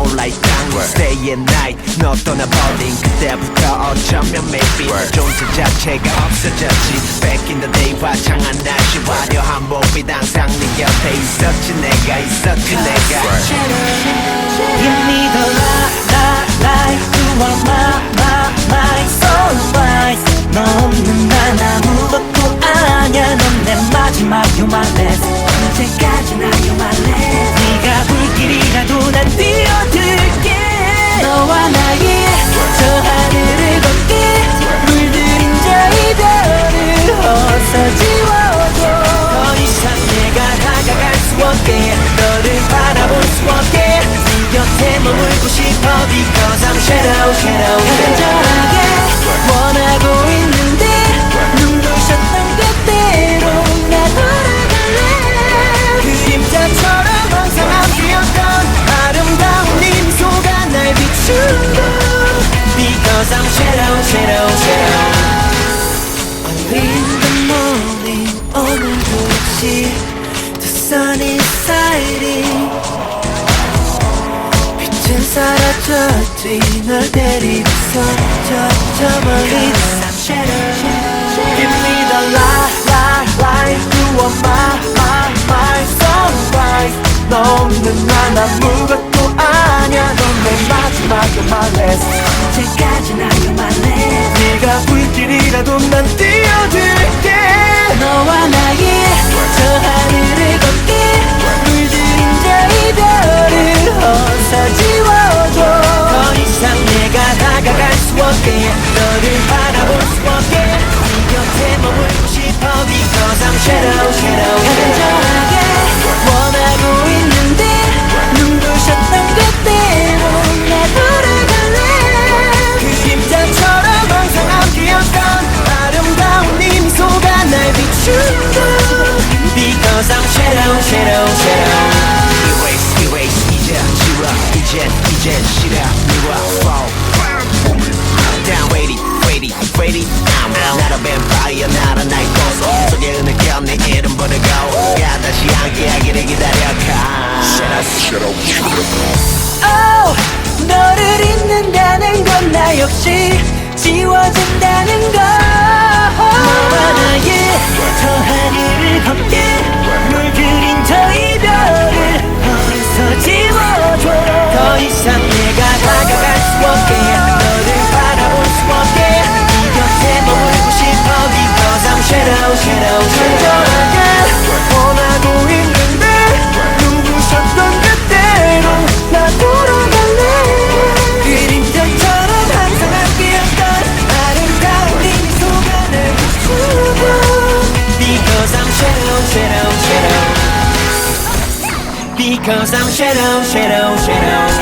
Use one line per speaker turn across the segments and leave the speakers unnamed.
no like downward Stay at night 너 떠나버린 그때부터 어쩌면 maybe. 존재 자체가 없어졌지 Back in the day 화창한 날씨 화려한 몸이 항상 네 곁에 있었지 내가 있었지 내가
Give me the light, light, light You are my, my, my sunrise no. 간절하게 원하고 있는데 눈부셨던 그대로 나 돌아갈래. 그림자처럼 항상 함께였던 아름다운 미소가 날 비추는 걸 Because I'm shadow, shadow, shadow I'm in the morning 오늘도 역시 The sun 사라졌지 널 데리고서 저저 멀리 Give me the light, light, light You are my, my, my sunrise 너 없는 난 아무것도 아냐 넌내 마지막 You're my last 언제까지 나 You're my last 네가 불길이라도 난 뛰어들게 너와 나의 저 하늘을
걷기
oh, 너를 잊는다는 건 나 역시 지워져 Cause I'm shadow, shadow, shadow.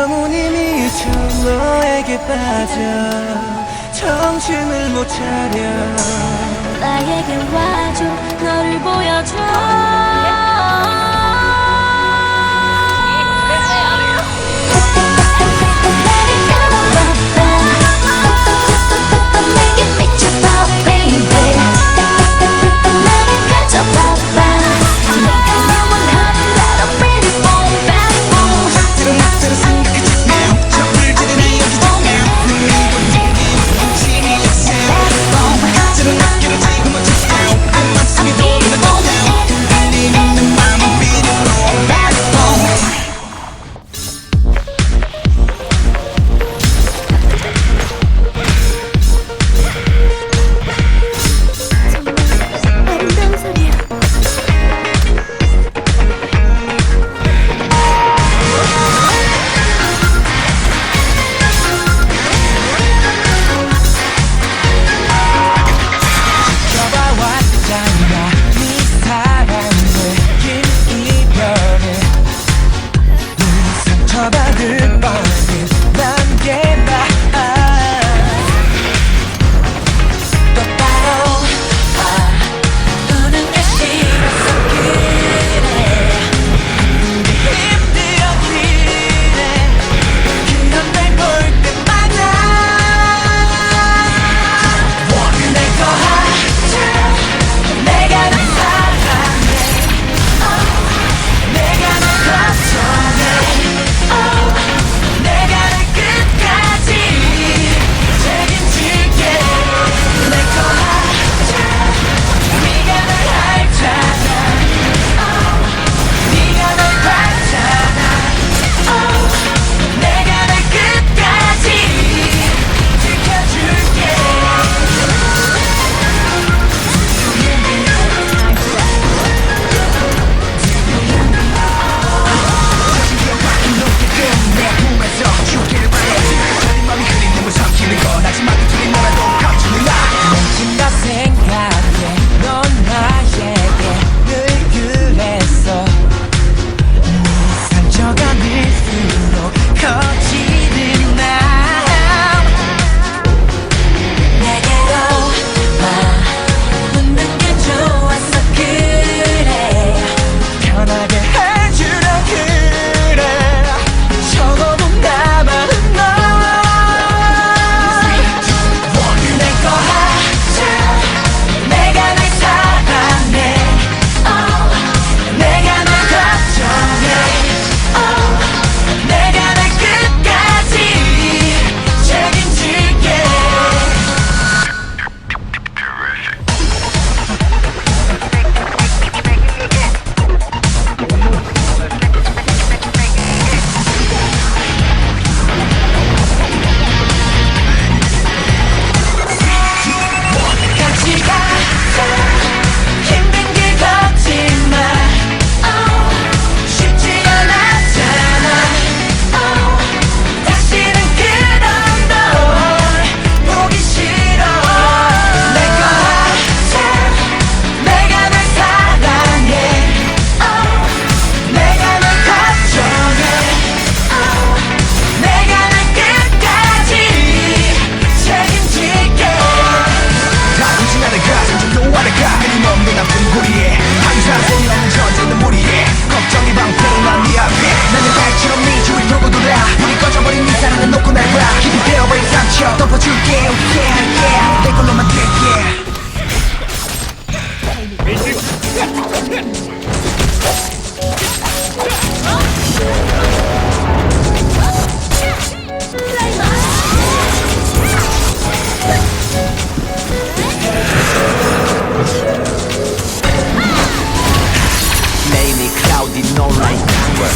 영혼이
미쳐 너에게 빠져 정신을 못
차려.
나에게 와줘 너를 보여줘.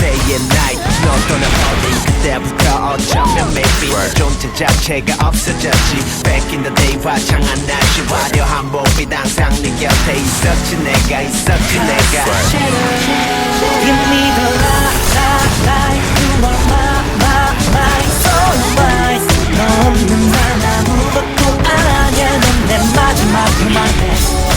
day and night. 너
떠나버린
그때부터 어쩌면 maybe
내 존재 자체가
없어졌지. Back
in the day와
창한 날씨
화려한 몸이 항상 네 곁에 있었지. 내가 있었지 내가. Shadow,
give me the light, light, light. You are my, my, my soul, my 너 없는 날 아무것도 아니야. 넌내
마지막 그만해